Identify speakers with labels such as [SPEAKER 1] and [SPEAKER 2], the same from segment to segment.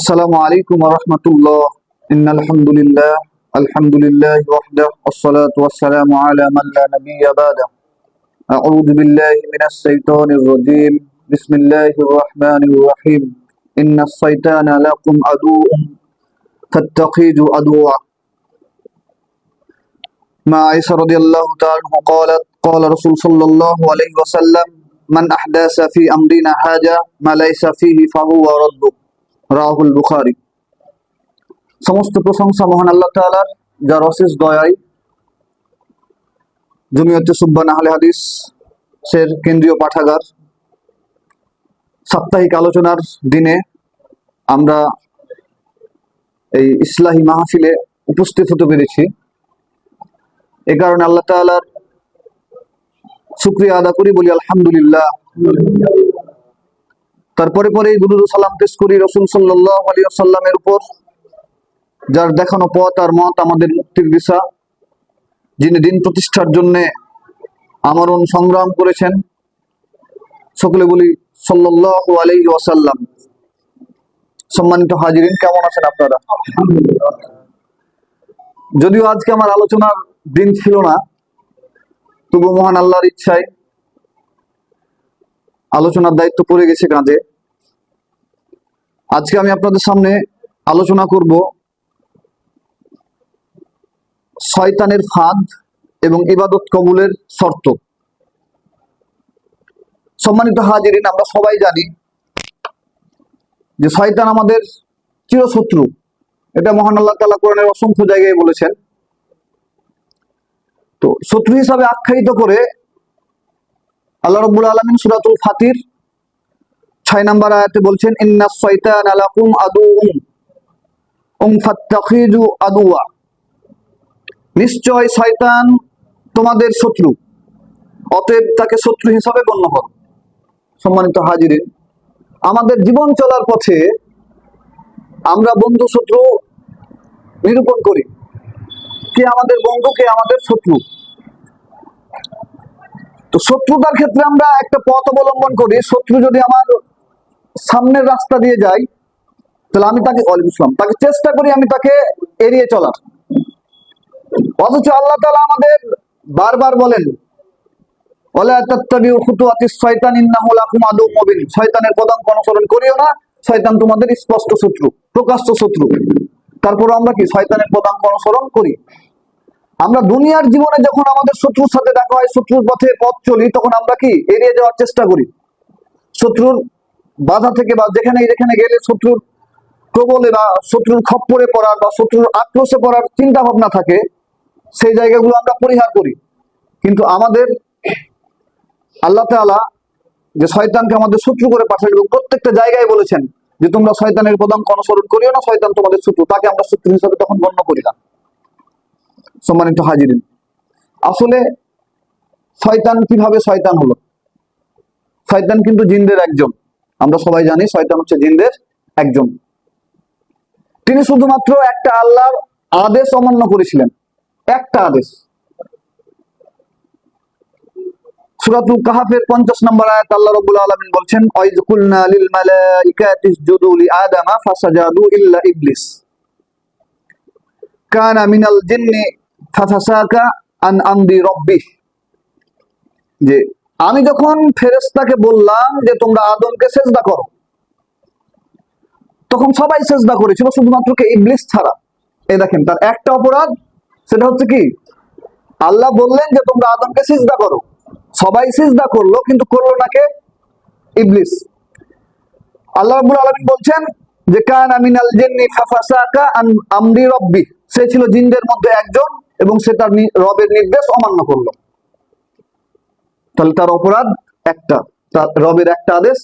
[SPEAKER 1] السلام عليكم ورحمة الله. إن الحمد لله الحمد لله وحده والصلاة والسلام على من لا نبي بعده. أعوذ بالله من الشيطان الرجيم. بسم الله الرحمن الرحيم. إن الشيطان لكم عدو فاتخذوا عدوا. ما عائشة رضي الله تعالى قالت قال رسول صلى الله عليه وسلم من أحدث في أمرنا حاجة ما ليس فيه فهو رد. রাহুল বুখারি। সমস্ত প্রশংসা মহান আল্লাহ তাআলার, যার অশেষ দয়ায় জমিয়তে সুব্বান আহলে হাদিস, সের কেন্দ্রীয় পাঠাগার। সাপ্তাহিক আলোচনার দিনে আমরা এই ইসলাহী মাহফিলে উপস্থিত হতে পেরেছি। এ কারণে আল্লাহ তাআলার শুক্রিয়া আদা করি, বলি আলহামদুলিল্লাহ। তারপরে পরে দুরুদ সালাম পেশ করি রসুল সাল্লাহ আলী উপর, যার দেখানো পথ আর মত আমাদের মুক্তির দিশা, যিনি দিন প্রতিষ্ঠার জন্য আমরণ সংগ্রাম করেছেন, সকলে বলি সাল্লাহ আলী ওয়াসাল্লাম। সম্মানিত হাজিরিন, কেমন আছেন আপনারা? যদিও আজকে আমার আলোচনার দিন ছিল না, তবু মহান আল্লাহর ইচ্ছায় আলোচনার দায়িত্ব পড়ে গেছে কাঁধে। আজকে আমি আপনাদের সামনে আলোচনা করব শয়তানের ফাঁদ এবং ইবাদত কবুলের শর্ত। সম্মানিত হাজিরিন, আমরা সবাই জানি যে শয়তান আমাদের চিরশত্রু। এটা মহান আল্লাহ তালা কোরআনের অসংখ্য জায়গায় বলেছেন। তো শত্রু হিসাবে আখ্যায়িত করে আল্লাহ রব্বুল আলমিন সুরাতুল ফাতির ছয় নম্বর আয়াতে বলছেন, ইন্না শয়তান আলাকুম আদুউম উম ফাত্তাখিজু আদুয়া নিশ্চয় শয়তান তোমাদের শত্রু, অতএব তাকে শত্রু হিসাবে গণ্য করো। সম্মানিত হাজিরিন, আমাদের জীবন চলার পথে আমরা বন্ধু শত্রু নিরূপণ করি। কে আমাদের বন্ধু, কে আমাদের শত্রু? তো শত্রুতার ক্ষেত্রে আমরা একটা পথ অবলম্বন করি। শত্রু যদি আমার সামনের রাস্তা দিয়ে যায় তাহলে আমি তাকে ইসলাম তাকে চেষ্টা করি আমি তাকে এড়িয়ে চলার। অথচ আল্লাহ তালা আমাদের বারবার বলেন শয়তানের অনুসরণ করিও না, শয়তান তোমাদের স্পষ্ট শত্রু শত্রু। তারপর আমরা কি, শয়তানের অনুসরণ করি? আমরা দুনিয়ার জীবনে যখন আমাদের শত্রুর সাথে দেখা হয়, শত্রুর পথে পথ চলি, তখন আমরা কি, এড়িয়ে যাওয়ার চেষ্টা করি? শত্রুর বাধা থেকে বা যেখানে যেখানে গেলে শত্রুর প্রবলে বা শত্রুর খপ্পরে পড়ার বা শত্রুর আক্রোশে পড়ার চিন্তা ভাবনা থাকে, সেই জায়গাগুলো আমরা পরিহার করি। কিন্তু আমাদের আল্লাহ তালা যে শয়তানকে আমাদের শত্রু করে পাঠান এবং প্রত্যেকটা জায়গায় বলেছেন যে তোমরা শয়তানের পদাঙ্ক অনুসরণ করিও না, শয়তান তোমাদের শত্রু, তাকে আমরা শত্রু হিসাবে তখন গণ্য করি না। সম্মানিত হাজিরিন, আসলে শয়তান কীভাবে শয়তান হলো? শয়তান কিন্তু জিনদের একজন। আমরা সবাই জানি শয়তান হচ্ছে জিনদের একজন। তিনি শুধুমাত্র একটা আল্লাহর আদেশ অমান্য করেছিলেন। একটা আদেশ। সূরাতুল কাহাফের 50 নম্বর আয়াত আল্লাহ রাব্বুল আলামিন বলছেন যে আমি যখন ফেরেশতাকে বললাম যে তোমরা আদমকে সেজদা করো, তখন সবাই সেজদা করেছিল, শুধুমাত্র কে? ইবলিস ছাড়া। এই দেখেন, তার একটা অপরাধ, সেটা হচ্ছে কি? আল্লাহ বললেন যে তোমরা আদমকে সিজদা করো। সবাই সিজদা করল, কিন্তু করল না কে? ইবলিস। আল্লাহ রাব্বুল আলামিন বলছেন যে, কান আমিনাল জিন্নি ফাফাসাকা আন আমরি রব্বি। সে ছিল জিনদের মধ্যে একজন এবং সে তার রবের নির্দেশ অমান্য করল। তাহলে তার অপরাধ একটা, তার রবের একটা আদেশ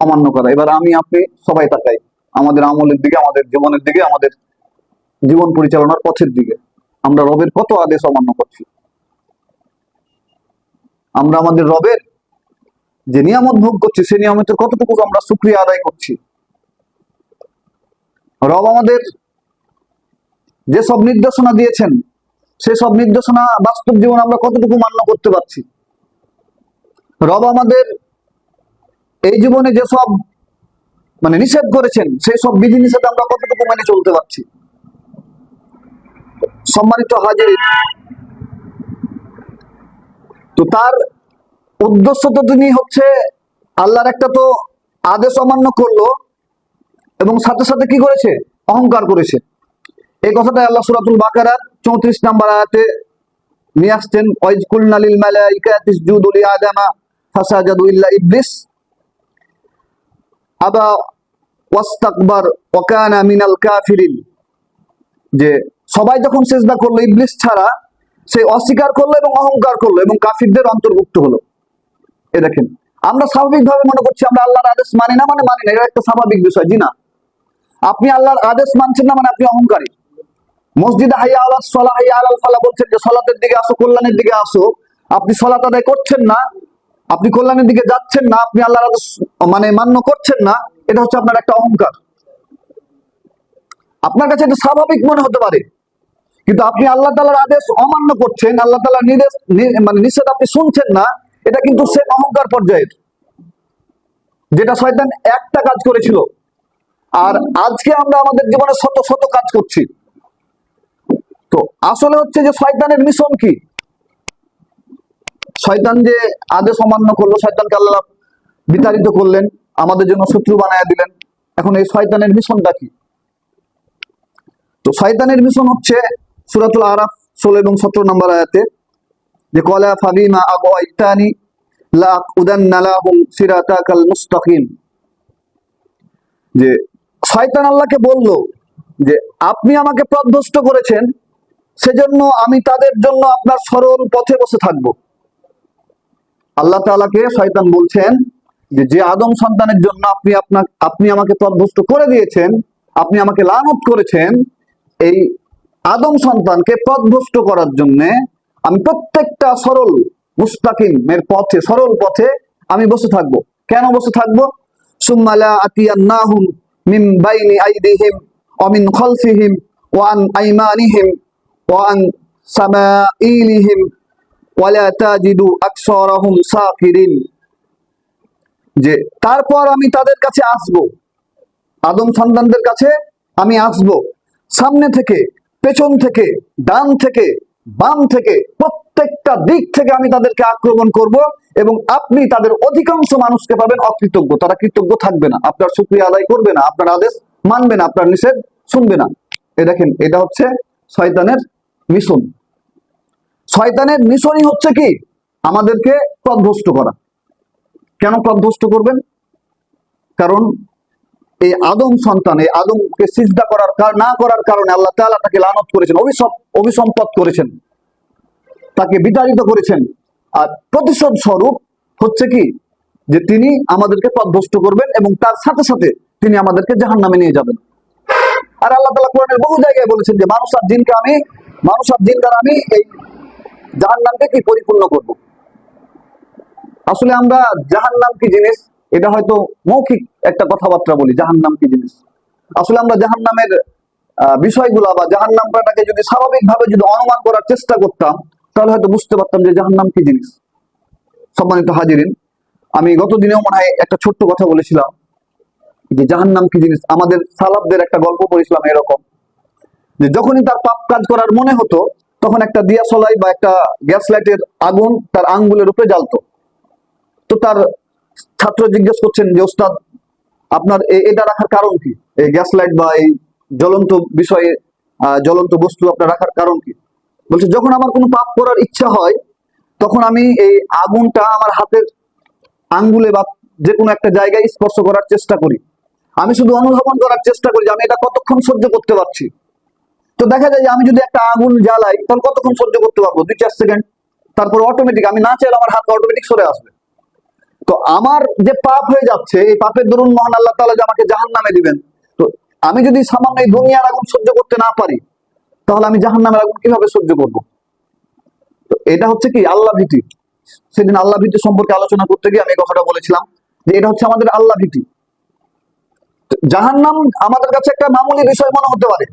[SPEAKER 1] অমান্য করা। এবার আমি, আপনি সবাই তাকাই আমাদের আমলের দিকে, আমাদের জীবনের দিকে, আমাদের জীবন পরিচালনার পথের দিকে। আমরা রবের কত আদেশ অমান্য করছি? আমরা আমাদের রবের যে নিয়ামত ভোগ করছি সে নিয়ামতের কতটুকু আমরা সুক্রিয়া আদায় করছি? রব আমাদের যেসব নির্দেশনা দিয়েছেন, সেসব নির্দেশনা বাস্তব জীবন আমরা কতটুকু মান্য করতে পারছি? রব আমাদের এই জীবনে যেসব মানে নিষেধ করেছেন, সেই সব বিধি নিষেধ আমরা কতটুকু মেনে চলতে পারছি? সম্মানিত হাজির। তো তার উদ্দেশ্য তো তিনি হচ্ছে আল্লাহর একটা তো আদেশ অমান্য করল এবং সাথে সাথে কি করেছে? অহংকার করেছে। এই কথাটাই আল্লাহ সুরাতুল বাকারার চৌত্রিশ নাম্বার আয়াতে নিয়ে আসছেন, ওয়াইজ কুলনালিল মালাইকাতি ইসজুদু লিআদামা ফাসাজাদু ইল্লা ইবলিস। যে সবাই যখন সেজদা করল, ইবলিস ছাড়া, সে অস্বীকার করল এবং অহংকার করল এবং কাফিরদের অন্তর্ভুক্ত হলো। এ দেখেন, আমরা স্বাভাবিকভাবে মনে করছি আমরা আল্লাহর আদেশ মানি না মানে মানি না, এটা একটা স্বাভাবিক বিষয়, জি না। আপনি আল্লাহর আদেশ মানছেন না মানে আপনি অহংকারী। মসজিদে হাইয়া আলাল সলা হাইয়া ফালা বলছেন যে, সলাতের দিকে আসো, কল্যাণের দিকে আসো। আপনি সলাত আদায় করছেন না আপনি কল্যাণের দিকে যাচ্ছেন না, আপনি আল্লাহর মানে মান্য করছেন না, এটা হচ্ছে আপনার একটা অহংকার। আপনার কাছে এটা স্বাভাবিক মনে হতে পারে। কিন্তু আপনি আল্লাহ তালার আদেশ অমান্য করছেন, আল্লাহ তালার নির্দেশ মানে নিষেধ আপনি শুনছেন না, এটা কিন্তু সে অহংকার পর্যায়ের। যেটা শয়তান একটা কাজ করেছিল। আর আজকে আমরা আমাদের জীবনে শত শত কাজ করছি। তো আসলে হচ্ছে যে শয়তানের মিশন কি? শয়তান যে আদেশ অমান্য করল, শয়তানকে আল্লাহ বিতাড়িত করলেন, আমাদের জন্য শত্রু বানায় দিলেন। এখন এই শয়তানের মিশনটা কি? তো শয়তানের মিশন হচ্ছে সুরাতুল আরাফ, ষোলো এবং সতেরো নম্বর আয়াতে, যে কলা ফাবিমা আগাইতানি লা উদান্না লাহুম সিরাতাকাল মুস্তাকিম। যে শয়তান আল্লাহকে বলল যে, আপনি আমাকে পথভ্রষ্ট করেছেন, সেজন্য আমি তাদের জন্য আপনার সরল পথে বসে থাকব। আল্লাহ তাআলাকে শয়তান বলছেন যে আদম সন্তানের জন্য আপনি আপনার, আপনি আমাকে পথভ্রষ্ট করে দিয়েছেন, আপনি আমাকে লানত করেছেন, এই আদম সন্তানকে পথভ্রষ্ট করার জন্য আমি প্রত্যেকটা সরল মুস্তাকিমের পথে, সরল পথে আমি বসে থাকব। কেন বসে থাকব? সুম্মালা আতিয়ান্নাহুম মিন বাইনি আইদিহিম ওয়া মিন খালফিহিম আইমানিহিম ওয়া আন সামাইলিহিম ওয়ালা তাজিদু আকসারাহুম সাকিরিন। যে তারপর আমি তাদের কাছে আসব। আদম সন্তানদের কাছে আমি আসব। সামনে থেকে, পেছন থেকে, ডান থেকে, বাম থেকে, প্রত্যেকটা দিক থেকে আমি তাদেরকে আক্রমণ করব এবং আপনি তাদের অধিকাংশ মানুষকে পাবেন অকৃতজ্ঞ। তারা কৃতজ্ঞ থাকবে না। আপনার শুক্রিয়া আদায় করবে না, আপনার আদেশ মানবে না, আপনার নিষেধ শুনবে না। এ দেখেন, এটা হচ্ছে শয়তানের মিশন। শয়তানের মিশনই হচ্ছে কি? আমাদেরকে পথভ্রষ্ট করা। কেন পথভ্রষ্ট করবেন? কারণ এই আদম সন্তান, এই আদমকে সিজদা করার কার- না করার কারণে আল্লাহ তাআলা তাকে লানত করেছেন অভিসম্পদ করেছেন। তাকে বিতাড়িত করেছেন। আর প্রতিশোধ স্বরূপ হচ্ছে কি? যে তিনি আমাদেরকে পথভ্রষ্ট করবেন এবং তার সাথে সাথে তিনি আমাদেরকে জাহান নামে নিয়ে যাবেন। আর আল্লাহ তালা কোরআনের বহু জায়গায় বলেছেন যে, মানুষ আর জিনকে আমি, মানুষ আর জিন দ্বারা আমি এই জাহান নামকে কি পরিপূর্ণ করব? আসলে আমরা জাহান নাম কি জিনিস? এটা হয়তো মৌখিক একটা কথাবার্তা বলি জাহান নাম কি জিনিস? আসলে আমরা জাহান নামের বিষয়গুলা বা জাহান নামটাকে যদি স্বাভাবিকভাবে যদি অনুমান করার চেষ্টা করতাম, তাহলে হয়তো বুঝতে পারতাম যে জাহান নাম কি জিনিস। সম্মানিত হাজিরিন, আমি গত দিনেও মনে হয় একটা ছোট্ট কথা বলেছিলাম যে জাহান নাম কি জিনিস? আমাদের সালাবদের একটা গল্প পড়েছিলাম এরকম, যে যখনই তার পাপ কাজ করার মনে হতো তখন একটা দিয়াশলাই বা একটা গ্যাস লাইটের আগুন তার আঙ্গুলের উপরে জ্বালতো। তো তার ছাত্র জিজ্ঞেস করছেন যে, ওস্তাদ, আপনার এটা রাখার কারণ কি? এই গ্যাস লাইট বা এই জ্বলন্ত বিষয়ে জ্বলন্ত বস্তু আপনার রাখার কারণ কি? বলছে, যখন আমার কোনো পাপ করার ইচ্ছা হয়, তখন আমি এই আগুনটা আমার হাতের আঙ্গুলে বা যে কোনো একটা জায়গায় স্পর্শ করার চেষ্টা করি। আমি শুধু অনুধাবন করার চেষ্টা করি যে আমি এটা কতক্ষণ সহ্য করতে পারছি? তো দেখা যায় যে আমি যদি একটা আগুন জ্বালাই, তখন কতক্ষণ সহ্য করতে পারব? দুই চার সেকেন্ড। তারপর অটোমেটিক আমি না চাইলে আমার হাত অটোমেটিক সরে আসবে। তো আমার যে পাপ হয়ে যাচ্ছে, এই পাপের দরুন মহান আল্লাহ তাআলা যে আমাকে জাহান নামে দিবেন, তো আমি যদি সামান্য এই দুনিয়ার আগুন সহ্য করতে না পারি, তাহলে আমি জাহান নামের আগুন কীভাবে সহ্য করব? তো এটা হচ্ছে কি? আল্লাহ ভীতি। সেদিন আল্লাহ ভীতি সম্পর্কে আলোচনা করতে গিয়ে আমি কথাটা বলেছিলাম যে এটা হচ্ছে আমাদের আল্লাহ ভীতি। জাহান নাম আমাদের কাছে একটা মামুলি বিষয় মনে হতে পারে।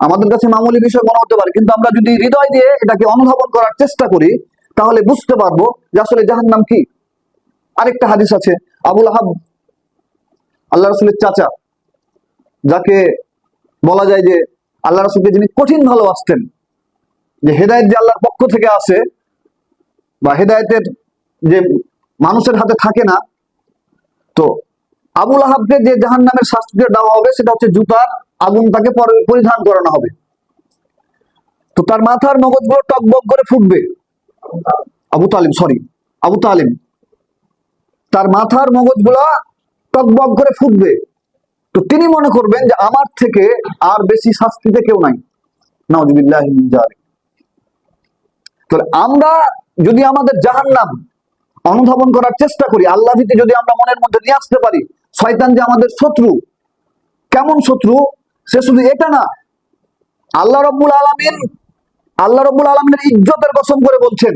[SPEAKER 1] আমাদের কাছে মামুলি বিষয় মনে হতে পারে, কিন্তু আমরা যদি হৃদয় দিয়ে এটাকে অনুধাবন করার চেষ্টা করি, তাহলে বুঝতে পারব যে আসলে জাহান নাম কি। আরেকটা হাদিস আছে, আবুল আহাব, আল্লাহ রসুলের চাচা, যাকে বলা যায় যে আল্লাহ রসুলকে যিনি কঠিন ভালোবাসতেন, যে হেদায়ত যে আল্লাহর পক্ষ থেকে আসে, বা হেদায়তের যে মানুষের হাতে থাকে না, তো আবুল আহাবকে যে জাহান নামের শাস্তিতে দেওয়া হবে, সেটা হচ্ছে জুতার আগুন তাকে পরে পরিধান করানো হবে। তো তার মাথার মগজগুলো টকবক করে ফুটবে। আবু তালিম সরি আবু তালিম তার মাথার মগজগুলো টকবক করে ফুটবে। তো তিনি মনে করবেন যে আমার থেকে আর বেশি শাস্তিতে কেউ নাই। আমরা যদি আমাদের জাহান্নাম অনুধাবন করার চেষ্টা করি, আল্লাহ যদি আমরা মনের মধ্যে নিয়ে আসতে পারি, শয়তান যে আমাদের শত্রু, কেমন শত্রু? সে শুধু এটা না, আল্লাহ রব্বুল আলমিন, আল্লাহ রব্বুল আলমিনের ইজ্জতের কসম করে বলছেন,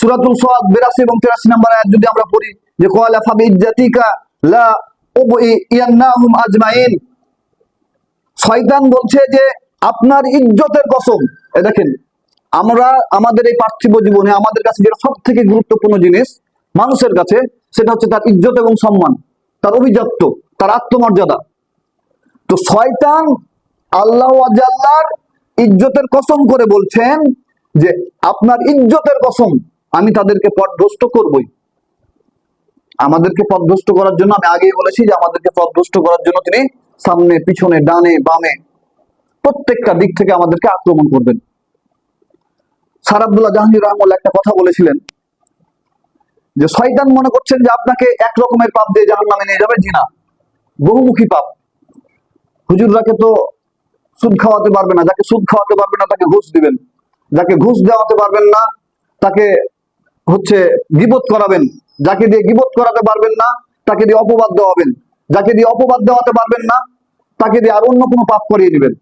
[SPEAKER 1] সুরাতুল সোয়াদ বিরাশি এবং তিরাশি নম্বর আয়াত যদি আমরা পড়ি, যে কয়লা ফাবি ইজ্জাতিকা লা ইয়ান্নাহুম আজমাইন। শয়তান বলছে যে আপনার ইজ্জতের কসম, এ দেখেন, আমরা আমাদের এই পার্থিব জীবনে আমাদের কাছে যেটা সব থেকে গুরুত্বপূর্ণ জিনিস মানুষের কাছে, সেটা হচ্ছে তার ইজ্জত এবং সম্মান, তার অভিজাত্য, তার আত্মমর্যাদা। তো শয়তান আল্লাহ আল্লাহর ইজ্জতের কসম করে বলছেন যে আপনার ইজ্জতের কসম আমি তাদেরকে পথভ্রষ্ট করবই। আমাদেরকে পথভ্রষ্ট করার জন্য আমি আগেই বলেছি যে আমাদেরকে পথভ্রষ্ট করার জন্য তিনি সামনে, পিছনে, ডানে, বামে প্রত্যেকটা দিক থেকে আমাদেরকে আক্রমণ করবেন। স্যার আব্দুল্লাহ জাহাঙ্গীর রহমুল্লাহ একটা কথা বলেছিলেন যে শয়তান মনে করছেন যে আপনাকে এক রকমের পাপ দিয়ে জাহান নামে নিয়ে যাবে, জিনা। বহুমুখী পাপ। হুজুররাকে তো সুদ খাওয়াতে পারবে না, যাকে সুদ খাওয়াতে পারবে না তাকে ঘুষ দিবেন। যাকে ঘুষ দেওয়াতে পারবেন না, তাকে হচ্ছে গিবত করাবেন। যাকে দিয়ে গিবত করাতে পারবেন না, তাকে দিয়ে অপবাদ দেওয়াবেন। যাকে দিয়ে অপবাদ দেওয়াতে পারবেন না, তাকে দিয়ে আর অন্য কোনো পাপ করিয়ে দিবেন।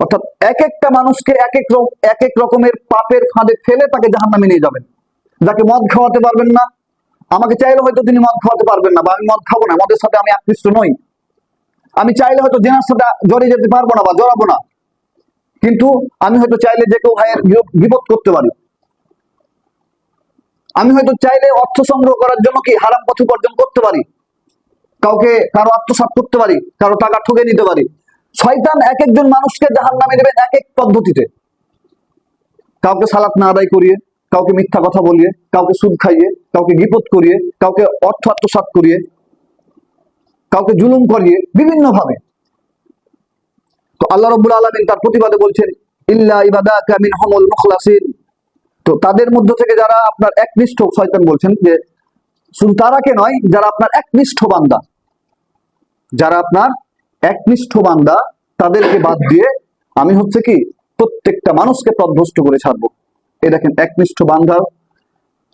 [SPEAKER 1] অর্থাৎ এক একটা মানুষকে এক এক এক এক রকমের পাপের ফাঁদে ফেলে তাকে জাহান্নামে নিয়ে যাবেন। যাকে মদ খাওয়াতে পারবেন না, আমাকে চাইলে হয়তো তিনি মদ খাওয়াতে পারবেন না বা আমি মদ খাব না, মদের সাথে আমি আকৃষ্ট নই। আমি চাইলে হয়তো জেনার জড়িয়ে যেতে পারব না বা জড়াবো না। কিন্তু আমি হয়তো চাইলে যে কেউ ভাইয়ের বিপদ করতে পারি। আমি হয়তো চাইলে অর্থ সংগ্রহ করার জন্য কি হারাম পথ উপার্জন করতে পারি? কাউকে কারও আত্মসাৎ করতে পারি, কারও টাকা ঠকে নিতে পারি। শয়তান এক একজন মানুষকে জাহান নামে দেবে এক এক পদ্ধতিতে। কাউকে সালাত না আদায় করিয়ে, কাউকে মিথ্যা কথা বলিয়ে, কাউকে সুদ খাইয়ে, কাউকে বিপদ করিয়ে, কাউকে অর্থ আত্মসাৎ করিয়ে কাউকে জুলুম করিয়ে বিভিন্ন ভাবে তো আল্লাহ রব্বুল আলমিন তার প্রতিবাদে বলছেন তো তাদের মধ্য থেকে যারা আপনার একনিষ্ঠ শয়তান বলছেন যে, শুধু তারাকে নয়, যারা আপনার একনিষ্ঠ বান্দা, যারা আপনার একনিষ্ঠ বান্দা, তাদেরকে বাদ দিয়ে আমি হচ্ছে কি, প্রত্যেকটা মানুষকে পদভ্রষ্ট করে ছাড়বো। এ দেখেন, একনিষ্ঠ বান্দা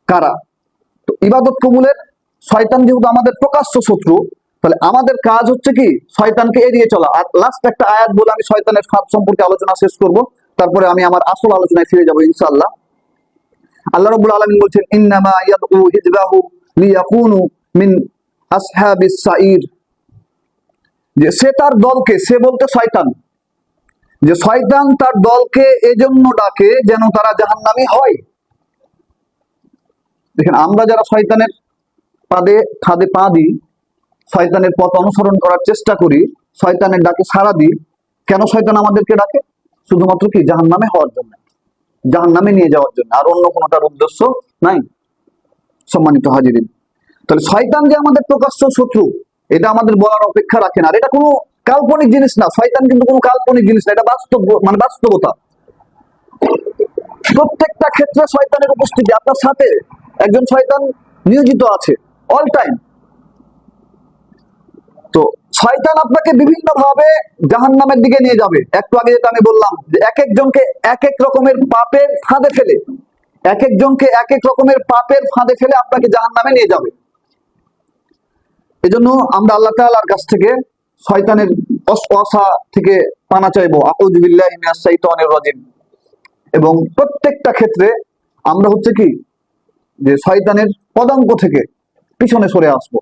[SPEAKER 1] কারা? তো ইবাদত কবুলের শয়তান যেহেতু আমাদের প্রকাশ্য শত্রু তাহলে আমাদের কাজ হচ্ছে কি, শয়তানকে এড়িয়ে চলা। আর লাস্ট একটা আয়াত বলে আমি শয়তানের ফাঁদ সম্পর্কে আলোচনা শেষ করব। তারপরে আমি আমার আসল আলোচনায় ফিরে যাব, ইনশাআল্লাহ। আল্লাহ রাব্বুল আলামিন বলছেন, ইন্নামা ইয়াদউ হিজবাহু লিয়াকুনু মিন আসহাবিস সাইর যে সে তার দলকে, সে বলতে শয়তান। যে শয়তান তার দলকে এজন্য ডাকে যেন তারা জাহান্নামী হয়। দেখেন, আমরা যারা শয়তানের পাদে ফাঁদে পা দিই শয়তানের পথ অনুসরণ করার চেষ্টা করি, শয়তানের ডাকে সাড়া দিই। কেন শয়তান আমাদেরকে ডাকে? শুধুমাত্র কি? জাহান্নামে হওয়ার জন্য। জাহান্নামে নিয়ে যাওয়ার জন্য। আর অন্য কোনো তার উদ্দেশ্য নাই। সম্মানিত হাজিরিন। তাহলে শয়তান যে আমাদের প্রকাশ্য শত্রু, এটা আমাদের বলার অপেক্ষা রাখে না। আর এটা কোনো কাল্পনিক জিনিস না। শয়তান কিন্তু কোনো কাল্পনিক জিনিস না। এটা বাস্তব মানে বাস্তবতা। প্রত্যেকটা ক্ষেত্রে শয়তানের উপস্থিতি। আপনার সাথে একজন শয়তান নিয়োজিত আছে। অল টাইম তো শয়তান আপনাকে বিভিন্ন ভাবে জাহান নামের দিকে নিয়ে যাবে। একটু আগে যেটা আমি বললাম যে এক একজনকে এক এক রকমের পাপের ফাঁদে ফেলে, এক একজনকে এক এক রকমের পাপের ফাঁদে ফেলে আপনাকে জাহান নামে নিয়ে যাবে। এজন্য আমরা আল্লাহ তাআলার কাছ থেকে শয়তানের অসা থেকে পানা চাইব। শাইতানির রাজিম। এবং প্রত্যেকটা ক্ষেত্রে আমরা হচ্ছে কি? যে শয়তানের পদাঙ্ক থেকে পিছনে সরে আসব।